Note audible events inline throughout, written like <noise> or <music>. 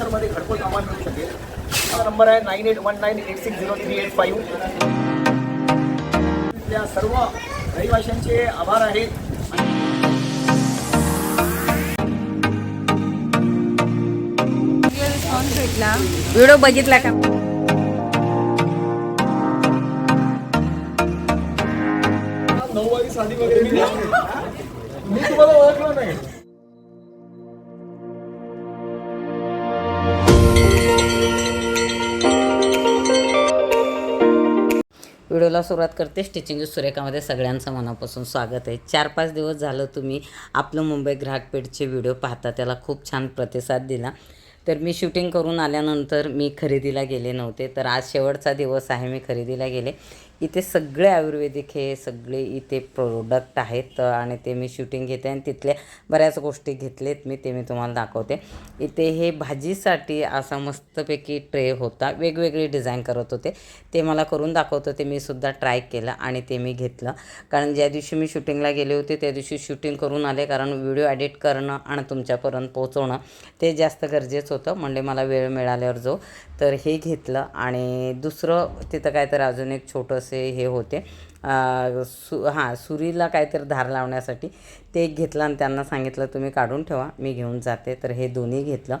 रितसरमध्ये घरपोच आव्हान मिळू शकेल. माझा नंबर आहे nine eight one nine eight six zero three eight five. इथल्या सर्व रहिवाशांचे आभार आहेत. भेटला व्हिडिओ बघितला का? नऊवारी साडी वगैरे व्हिडिओला सुरुवात करते. स्टिचिंग सुरेखामध्ये सगळ्यांचं मनापासून स्वागत आहे. चार पाच दिवस झालं तुम्ही आपलं मुंबई ग्राहकपेठचे व्हिडिओ पाहता त्याला खूप छान प्रतिसाद दिला. तर मी शूटिंग करून आल्यानंतर मी खरेदीला गेले नव्हते. तर आज शेवटचा दिवस आहे मी खरेदीला गेले. इथे सगळे आयुर्वेदिक हे सगळे इथे प्रोडक्ट आहेत आणि ते मी शूटिंग घेते आणि तिथल्या बऱ्याच गोष्टी घेतलेत मी ते मी तुम्हाला दाखवते. इथे हे भाजीसाठी असा मस्तपैकी ट्रे होता. वेगवेगळे डिझाईन करत होते. ते मला करून दाखवत होते. मी सुद्धा ट्राय केलं आणि ते मी घेतलं. कारण ज्या दिवशी मी शूटिंगला गेले होते त्या दिवशी शूटिंग करून आले कारण व्हिडिओ एडिट करणं आणि तुमच्यापर्यंत पोहोचवणं ते जास्त गरजेचं होतं. म्हणजे मला वेळ मिळाल्यावर जो तर हे घेतलं आणि दुसरं तिथं काय तर अजून एक छोटंसं हे होते. सु हां सुरीला काहीतरी धार लावण्यासाठी ते एक घेतलं आणि त्यांना सांगितलं तुम्ही काढून ठेवा मी घेऊन जाते. तर हे दोन्ही घेतलं.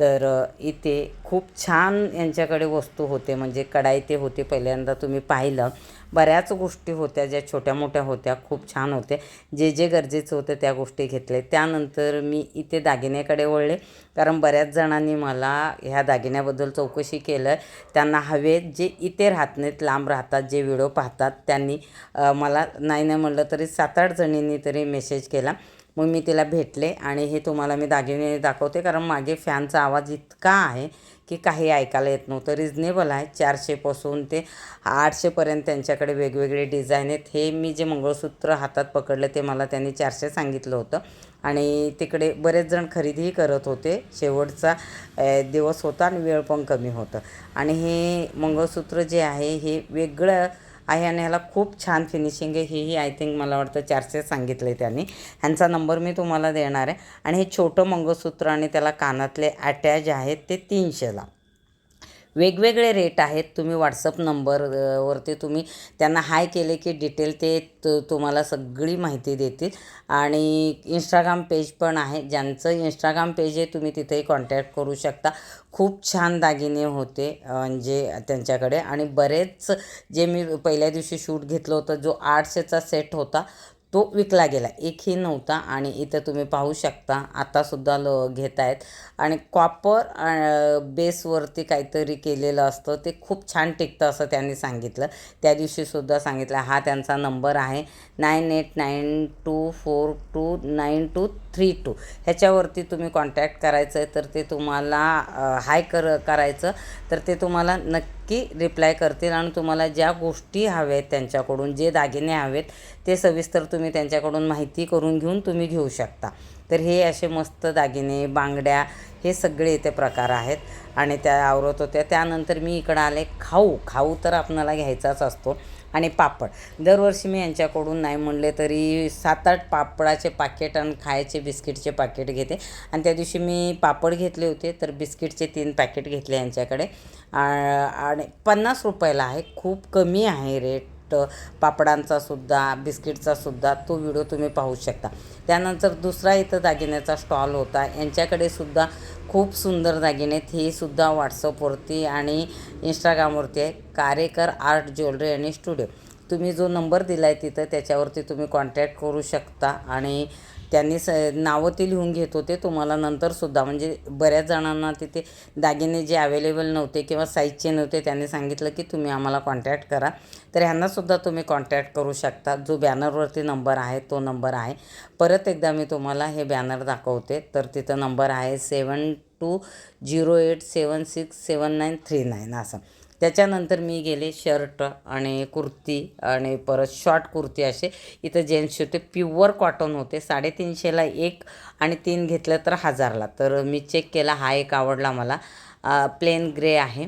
तर इथे खूप छान यांच्याकडे वस्तू होते. म्हणजे कढाई ते होते पहिल्यांदा तुम्ही पाहिलं. बऱ्याच गोष्टी होत्या ज्या छोट्या मोठ्या होत्या खूप छान होत्या. जे जे गरजेचं होतं त्या गोष्टी घेतले. त्यानंतर मी इथे दागिन्याकडे वळले. कारण बऱ्याच जणांनी मला ह्या दागिन्याबद्दल चौकशी केलं. त्यांना हवेत जे इथे राहत नाहीत लांब राहतात जे व्हिडिओ पाहतात त्यांनी मला नाही नाही म्हणलं तरी सात आठ जणींनी तरी मेसेज केला. मग मी तिला भेटले आणि हे तुम्हाला मी दागिने दाखवते. कारण मागे फॅनचा आवाज इतका आहे की काही ऐकायला येत नव्हतं. रिजनेबल आहे. चारशेपासून ते आठशेपर्यंत त्यांच्याकडे वेगवेगळे डिझाईन आहेत. हे मी जे मंगळसूत्र हातात पकडलं ते मला त्यांनी चारशे सांगितलं होतं. आणि तिकडे बरेच जण खरेदीही करत होते. शेवटचा दिवस होता आणि वेळ पण कमी होतं. आणि हे मंगळसूत्र जे आहे हे वेगळं आहे आणि ह्याला खूप छान फिनिशिंग आहे. हेही आय थिंक मला वाटतं चारशे सांगितलं आहे त्यांनी. ह्यांचा नंबर मी तुम्हाला देणार आहे. आणि हे छोटं मंगळसूत्र आणि त्याला कानातले अटॅच आहेत ते तीनशेला. वेगवेगळे रेट आहेत. तुम्ही व्हॉट्सअप नंबरवरती तुम्ही त्यांना हाय केले की डिटेल ते तु तुम्हाला सगळी माहिती देतील. आणि इंस्टाग्राम पेज पण आहे. ज्यांचं इंस्टाग्राम पेज आहे तुम्ही तिथेही कॉन्टॅक्ट करू शकता. खूप छान दागिने होते म्हणजे त्यांच्याकडे. आणि बरेच जे मी पहिल्या दिवशी शूट घेतलं होतं जो आठशेचा सेट होता तो विकला गेला. एकही नव्हता आणि इथं तुम्ही पाहू शकता. आतासुद्धा ल घेत आहेत आणि कॉपर बेसवरती काहीतरी केलेलं असतं. ते खूप छान टिकतं असं त्यांनी सांगितलं. त्या दिवशीसुद्धा सांगितलं. हा त्यांचा नंबर आहे. Nine eight nine two four two nine two three two ह्याच्यावरती तुम्ही कॉन्टॅक्ट करायचं आहे तर ते तुम्हाला हाय कर करायचं. तर ते तुम्हाला नक्की रिप्लाय करतील आणि तुम्हाला ज्या गोष्टी हव्या आहेत त्यांच्याकडून जे दागिने हवेत ते सविस्तर तुम्ही त्यांच्याकडून माहिती करून घेऊन तुम्ही घेऊ शकता. तर हे असे मस्त दागिने बांगड्या हे सगळे इथे प्रकार आहेत. आणि त्या आवरत होत्या. त्यानंतर मी इकडं आले खाऊ. खाऊ तर आपणाला घ्यायचाच असतो. आणि पापड. दरवर्षी मी यांच्याकडून नाही म्हणले तरी सात आठ पापडाचे पाकेट आणि खायचे बिस्किटचे पाकेट घेते. आणि त्या दिवशी मी पापड घेतले होते तर बिस्किटचे तीन पॅकेट घेतले यांच्याकडे. आणि पन्नास रुपयाला आहे खूप कमी आहे रेट. पापडांचा सुद्धा बिस्किटचा सुद्धा तो व्हिडिओ तुम्ही पाहू शकता. त्यानंतर दुसरा इथं दागिन्याचा स्टॉल होता. यांच्याकडे सुद्धा खूप सुंदर दागिने आहेत. हे सुद्धा व्हॉट्सअपवरती आणि इंस्टाग्रामवरती आहे कारेकर आर्ट ज्वेलरी आणि स्टुडिओ. तुम्ही जो नंबर दिला आहे तिथं त्याच्यावरती तुम्ही कॉन्टॅक्ट करू शकता आणि त्यांनी स नावं ते लिहून घेत होते. तुम्हाला नंतरसुद्धा म्हणजे बऱ्याच जणांना तिथे दागिने जे अवेलेबल नव्हते किंवा साईजचे नव्हते त्यांनी सांगितलं की तुम्ही आम्हाला कॉन्टॅक्ट करा. तर ह्यांनासुद्धा तुम्ही कॉन्टॅक्ट करू शकता. जो बॅनरवरती नंबर आहे तो नंबर आहे. परत एकदा मी तुम्हाला हे बॅनर दाखवते. तर तिथं नंबर आहे seven two zero eight seven six seven nine three nine असं. त्याच्यानंतर मी गेले शर्ट आणि कुर्ती आणि परत शॉर्ट कुर्ती असे. इथं जेंट्सचे होते प्युअर कॉटन होते साडेतीनशेला एक आणि तीन घेतलं तर हजारला. तर मी चेक केला हा एक आवडला मला. प्लेन ग्रे आहे.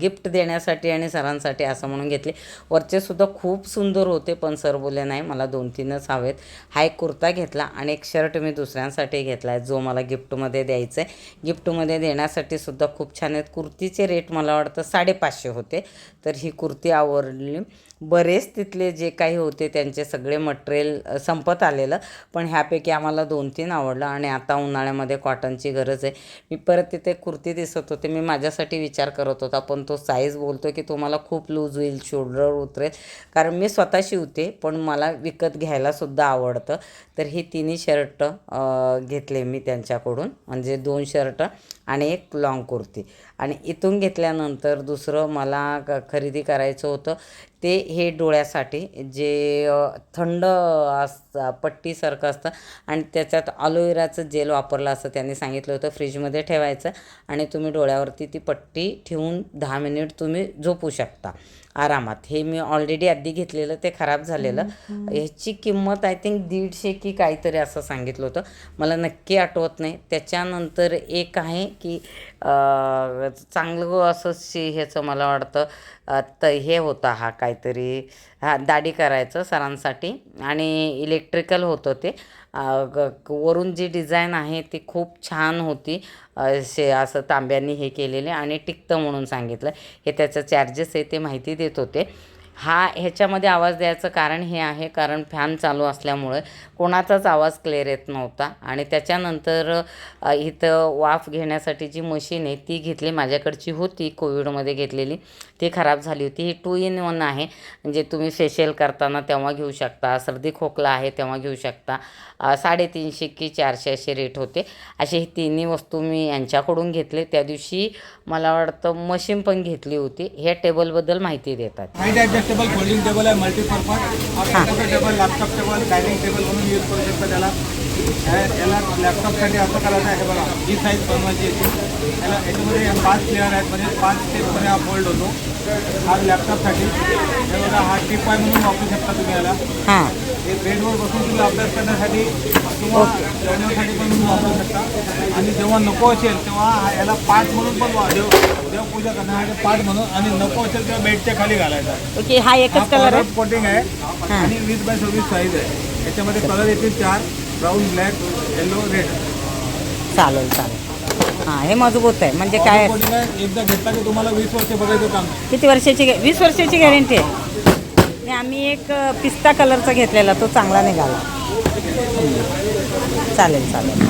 गिफ्ट देण्यासाठी आणि सरांसाठी असं म्हणून घेतले. वरचेसुद्धा खूप सुंदर होते पण सर बोलले नाही मला दोन तीनच हवेत. हा एक कुर्ता घेतला आणि एक शर्ट मी दुसऱ्यांसाठी घेतला आहे जो मला गिफ्टमध्ये द्यायचा आहे गिफ्टमध्ये देण्यासाठी सुद्धा खूप छान आहेत. कुर्तीचे रेट मला वाटतं साडेपाचशे होते. तर ही कुर्ती आवडली. बरेच तिथले जे काही होते त्यांचे सगळे मटेरियल संपत आलेलं पण ह्यापैकी आम्हाला दोन तीन आवडलं आणि आता उन्हाळ्यामध्ये कॉटनची गरज आहे. मी परत तिथे कुर्ती दिसत होते. मी माझ्यासाठी विचार करत होता पण तो साईज बोलतो की तुम्हाला खूप लूज होईल शोल्डर उतरेल. कारण मी स्वतः शिवते पण मला विकत घ्यायलासुद्धा आवडतं. तर ही तिन्ही शर्ट घेतले मी त्यांच्याकडून. म्हणजे दोन शर्ट आणि एक लॉंग कुर्ती. आणि इथून घेतल्यानंतर दुसरं मला खरेदी करायचं होतं. ते हे डोळ्यासाठी जे थंड असतं पट्टीसारखं असतं आणि त्याच्यात अलोवेराचं जेल वापरलं असं त्यांनी सांगितलं होतं फ्रीजमध्ये ठेवायचं आणि तुम्ही डोळ्यावरती ती पट्टी ठेवून दहा मिनिट तुम्ही झोपू शकता आरामात. हे मी ऑलरेडी आधी घेतलेलं ते खराब झालेलं. ह्याची किंमत आय थिंक दीडशे की काहीतरी असं सांगितलं होतं. मला नक्की आठवत नाही. त्याच्यानंतर एक आहे की चांगलं असं शे ह्याचं मला वाटतं तर त हे होता हा काहीतरी हा दाढी करायचं सरांसाठी आणि इलेक्ट्रिकल होतं ते. वरून जी डिझाईन आहे ती खूप छान होती. शे असं तांब्यांनी हे केलेले आणि टिकतं म्हणून सांगितलं. हे त्याचं चार्जेस आहे ते माहिती देत होते. हा ह्याच्यामध्ये आवाज द्यायचं कारण हे आहे कारण फॅन चालू असल्यामुळे कोणाचाच आवाज क्लिअर येत नव्हता. आणि त्याच्यानंतर इथं वाफ घेण्यासाठी जी मशीन आहे ती घेतली माझ्याकडची होती कोविडमध्ये घेतलेली. ती खराब झाली होती. ही टू इन वन आहे म्हणजे तुम्ही फेशियल करताना तेव्हा घेऊ शकता. सर्दी खोकला आहे तेव्हा घेऊ शकता. साडेतीनशे की चारशे असे रेट होते. असे हे तिन्ही वस्तू मी यांच्याकडून घेतले. त्या दिवशी मला वाटतं मशीन पण घेतली होती. ह्या टेबलबद्दल माहिती देतात. हाईट ॲडजस्टेबल फोल्डिंग टेबल आहे multipurpose computer table laptop table dining table म्हणून यूज करू शकता त्याला हे- याला लॅपटॉपसाठी असं करायचं आहे बघा. ही साईज बनवायची याची याला याच्यामध्ये पाच प्लेअर आहेत. म्हणजे पाच स्टेपमध्ये हा फोल्ड होतो. हा लॅपटॉपसाठी हे बघा हा टिप आहे म्हणून वापरू शकता तुम्ही याला. हां. बेडवर बसून तुम्ही अभ्यास करण्यासाठी किंवा जेवण्यासाठी पण तुम्ही वापरू शकता. आणि जेव्हा नको असेल तेव्हा हा याला पाठ म्हणून पण देव देवपूजा करण्यासाठी पाठ म्हणून आणि नको असेल तेव्हा बेडच्या खाली घालायचा. ओके हा एकच कलर आहे. कोटिंग आहे आणि वीस बाय सव्वीस साईज आहे. याच्यामध्ये कलर येतील चार. ब्राऊन ब्लॅक येलो रेड चालेल चालेल. हां हे मजबूत आहे. म्हणजे काय एकदा घेतला की तुम्हाला वीस वर्ष बघायचं काम. किती वर्षाची वीस वर्षाची गॅरंटी आहे. आणि आम्ही एक पिस्ता कलरचा घेतलेला तो चांगला निघाला. चालेल चालेल.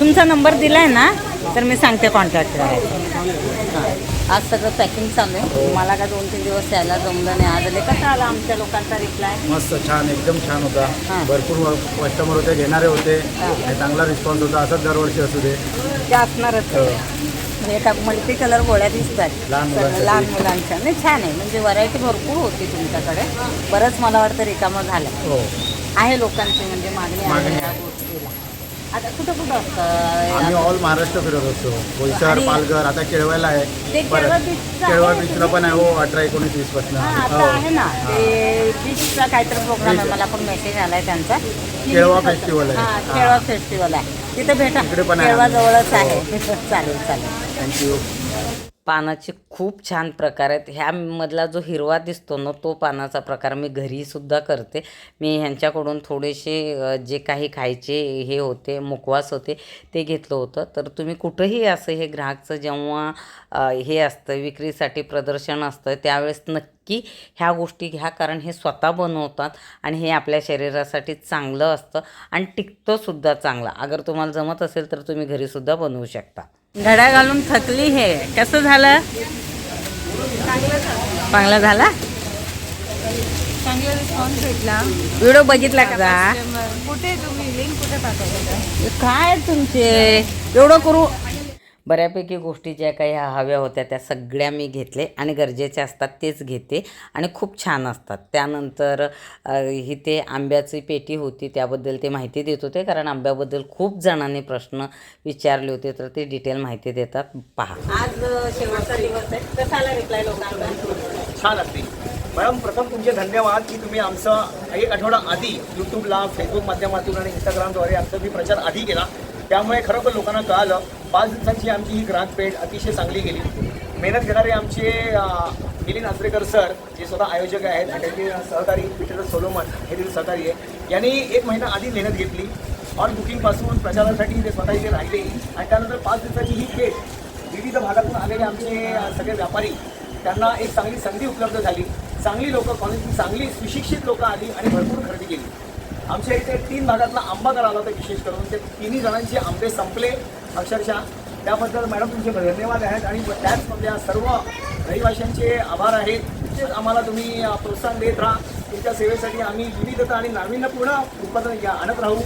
तुमचा नंबर दिला आहे ना तर मी सांगते कॉन्टॅक्ट करायचा हां आज सगळं पॅकिंग चालू आहे. मला का दोन तीन दिवस यायला जमलं नाही. आज आले कसं आला आमच्या लोकांचा रिप्लाय मस्त छान एकदम छान होता. हां. भरपूर कस्टमर होते घेणारे होते. आणि चांगला रिस्पॉन्स होता. असंच दरवर्षी असू दे. ते असणारच हे. का मल्टी कलर गोळ्या दिसतात लहान सगळं मुलांसाठी. लहान मुलांच्या. नाही छान आहे. म्हणजे व्हरायटी भरपूर होती तुमच्याकडे. बरंच मला वाटतं रिकामं झालं हो. आहे लोकांची म्हणजे मागणी आहे. मागणी आता कुठं कुठं आम्ही असतं ऑल महाराष्ट्र फिरत असतो. बोईसर आणि- पालघर आता केळव्याला ते आहे केळवा आहे बीचला पण आहे. हो अठरा एकोणीस वीसपासून. हा आता आहे ना. ते बीचचा काहीतरी प्रोग्राम आहे. मला पण मेसेज आलाय त्यांचा. की केळवा फेस्टिवल आहे. हा हा. केळवा फेस्टिवल आहे. तिथे भेटा. तिकडे पण आहे केळवा. जवळच आहे. <laughs> चालेल चालेल. थँक्यू पानाचे खूप छान प्रकार आहेत. ह्यामधला जो हिरवा दिसतो ना तो पानाचा प्रकार मी घरीसुद्धा करते. मी ह्यांच्याकडून थोडेसे जे काही खायचे हे होते मुखवास होते ते घेतलं होतं. तर तुम्ही कुठंही असं हे ग्राहकचं जेव्हा हे असतं विक्रीसाठी प्रदर्शन असतं त्यावेळेस नक्की ह्या गोष्टी घ्या कारण हे स्वतः बनवतात आणि हे आपल्या शरीरासाठी चांगलं असतं आणि टिकतंसुद्धा चांगलं. अगर तुम्हाला जमत असेल तर तुम्ही घरीसुद्धा बनवू शकता. घड्या घालून थकली हे कसं झालं? चांगलं झाला? चांगला रिस्पॉन्स भेटला. व्हिडिओ बघितला का कुठे तुम्ही? लिंक कुठे पाठवता काय तुमचे? एवढं करू बऱ्यापैकी गोष्टी ज्या काही हव्या होत्या त्या सगळ्या मी घेतले आणि गरजेचे असतात तेच घेते आणि खूप छान असतात. त्यानंतर अ, इथे आंब्याची पेटी होती त्याबद्दल ते माहिती देत होते कारण आंब्याबद्दल खूप जणांनी प्रश्न विचारले होते तर ते डिटेल माहिती देतात. पहा. आज शेवटचा दिवस आहे? रिप्लाय लोकांचा छान असते. मॅडम प्रथम तुमचे धन्यवाद की तुम्ही आमचा एक आठवडा आधी यूट्यूबला फेसबुक माध्यमातून आणि इंस्टाग्रामद्वारे आमचा मी प्रचार आधी केला. त्यामुळे खरोखर लोकांना कळालं पाच दिवसांची आमची ही ग्राहकपेठ अतिशय चांगली गेली. मेहनत घेणारे आमचे मिलिंद आचरेकर सर जे स्वतः आयोजक आहेत आणि त्यांचे सहकारी पीटर सोलोमन हे देखील सहकारी आहे यांनी एक महिना आधी मेहनत घेतली. ऑन बुकिंगपासून प्रचारासाठी ते स्वतः इथे राहिले. आणि त्यानंतर पाच दिवसाची ही भेट विविध भागातून आलेले आमचे सगळे व्यापारी त्यांना एक चांगली संधी उपलब्ध झाली. चांगली लोकं कॉलेजची चांगली सुशिक्षित लोकं आली आणि भरपूर खरेदी केली. आमच्या इथे तीन भागातला आंबा आला होता विशेष करून. ते तिन्ही जणांचे आंबे संपले अक्षरशः. त्याबद्दल मॅडम तुमचे धन्यवाद आहेत आणि त्याच या सर्व रहिवाशांचे आभार आहेत. तेच आम्हाला तुम्ही प्रोत्साहन देत राहा. तुमच्या सेवेसाठी आम्ही विविधता आणि नाविन्यपूर्ण उत्पादन घ्या आणत राहू.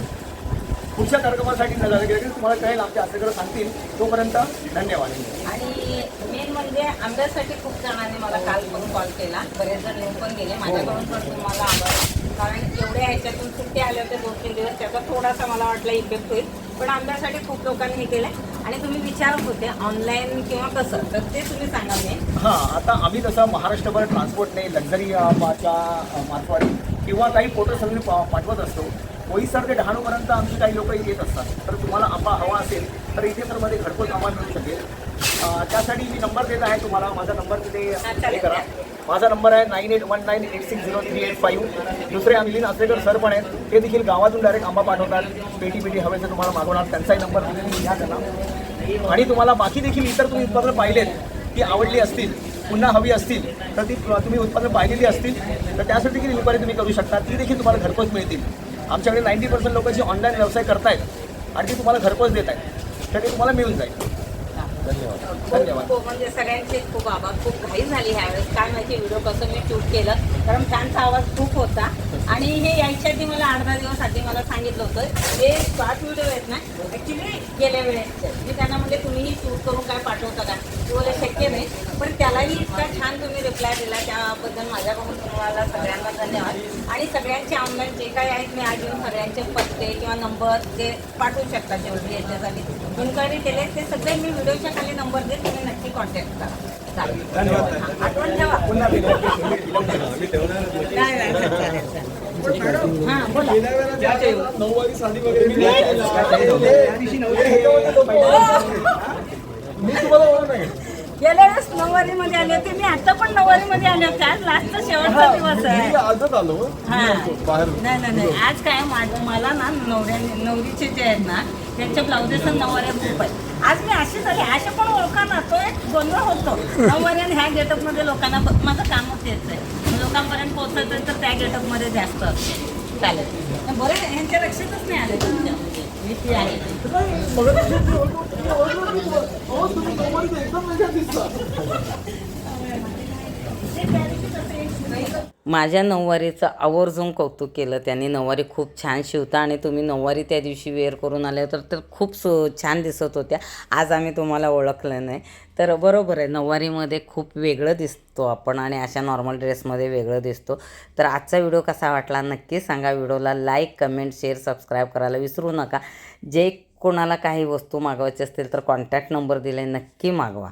पुढच्या कार्यक्रमासाठी तुम्हाला कळेल आमच्या असं सांगतील. तोपर्यंत धन्यवाद. आणि मेन म्हणजे आंब्यासाठी खूप जणांनी मला काल पण कॉल केला. बरेच जण येऊन पण गेले. माझ्याकडून पण तुम्हाला आभार. कारण एवढ्या ह्याच्यातून सुट्टी आल्या होत्या दोन तीन दिवस त्याचा थोडासा मला वाटला इफेक्ट होईल. पण आमच्यासाठी खूप लोकांनी हे केलं आणि तुम्ही विचारत होते ऑनलाईन किंवा कसं? तर ते तुम्ही सांगा मी हां आता आम्ही जसं महाराष्ट्रभर ट्रान्सपोर्टने लक्झरी मार्फत किंवा काही फोटो आम्ही पा पाठवत असतो बोईसर ते डहाणूपर्यंत आमची काही लोक येत असतात. तर तुम्हाला आंबा हवा असेल तर इथे तर मध्ये घरपोच आंबा मिळू शकेल. त्यासाठी मी नंबर देत आहे तुम्हाला. माझा नंबर तिथे हे करा. माझा नंबर आहे nine eight one nine eight six zero three eight five. दुसरे मिलिंद आचरेकर सर पण आहेत. ते देखील गावातून डायरेक्ट आंबा पाठवतात. पेटी पेटी हवेचं तुम्हाला मागवणार. त्यांचाही नंबर दिले मी घ्या त्यांना. आणि तुम्हाला बाकी देखील इतर तुम्ही उत्पादनं पाहिलेत ती आवडली असतील पुन्हा हवी असतील तर ती तुम्ही उत्पादनं पाहिलेली असतील तर त्यासाठी देखील इन्क्वायरी तुम्ही करू शकता. ती देखील तुम्हाला घरपोच मिळतील. आमच्याकडे नाईन्टी पर्सेंट लोक जे ऑनलाईन व्यवसाय करतायत आणि ती तुम्हाला घरपोच देत आहेत तर ते तुम्हाला मिळून जाईल. धन्यवाद. खूप म्हणजे सगळ्यांचे खूप आभार खूप घाई झाली ह्यावेळेस. काय माहिती व्हिडिओ कसं मी शूट केलं. कारण फॅनचा आवाज खूप होता. आणि हे यायच्या आधी मला आठ दहा दिवस आधी मला सांगितलं होतं. हे शॉर्ट व्हिडिओ आहेत ना ॲक्च्युली गेल्या वेळेस मी त्यांना म्हणजे तुम्ही शूट करून काय पाठवता का ते बोलले शक्य नाही त्यालाही इतका छान तुम्ही रिप्लाय दिला त्याबद्दल माझ्याकडून तुम्हाला सगळ्यांना धन्यवाद. आणि सगळ्यांचे ऑनलाईन जे काही आहेत मी आज येऊन सगळ्यांचे पत्ते किंवा नंबर ते पाठवू शकता जेवढे याच्यासाठी. इन्क्वायरी केले ते सगळे मी व्हिडिओच्या खाली नंबर देत तुम्ही नक्की कॉन्टॅक्ट करा. चालेल. आठवण ठेवा. पुन्हा भेटू. नाही, नाही, चालेल, चालेल. हां बोला. गेल्या वेळेस नऊवारीमध्ये आले होते. मी आता पण नऊवारीमध्ये आले होते. आज लास्टचा शेवटचा दिवस आहे. आजच आलो. हा. बाहेर. नाही नाही नाही. आज काय मला ना नवऱ्या नवरीचे जे आहेत ना त्यांचे ब्लाउजेस नऊवाऱ्या खूप आहेत. आज मी अशी झाली. असे पण ओळखा ना तो एक गोंधळ होतो. नऊवारी आणि ह्या गेटअपमध्ये लोकांना माझं कामच तेच आहे लोकांपर्यंत पोहोचायचं तर त्या गेटअपमध्ये जास्त. असते चालेल. बरं यांच्या लक्षातच नाही आलं. तुमच्या Thank you. माझ्या नऊवारीचं आवर्जून कौतुक केलं त्याने. नऊवारी खूप छान शिवता आणि तुम्ही नऊवारी त्या दिवशी वेअर करून आले तर तर खूप सु छान दिसत होत्या. आज आम्ही तुम्हाला ओळखलं नाही. तर बरोबर आहे नऊवारीमध्ये खूप वेगळं दिसतो आपण आणि अशा नॉर्मल ड्रेसमध्ये वेगळं दिसतो. तर आजचा व्हिडिओ कसा वाटला नक्की सांगा. व्हिडिओला लाईक कमेंट शेअर सबस्क्राईब करायला विसरू नका. जे कोणाला काही वस्तू मागवायची असतील तर कॉन्टॅक्ट नंबर दिले नक्की मागवा.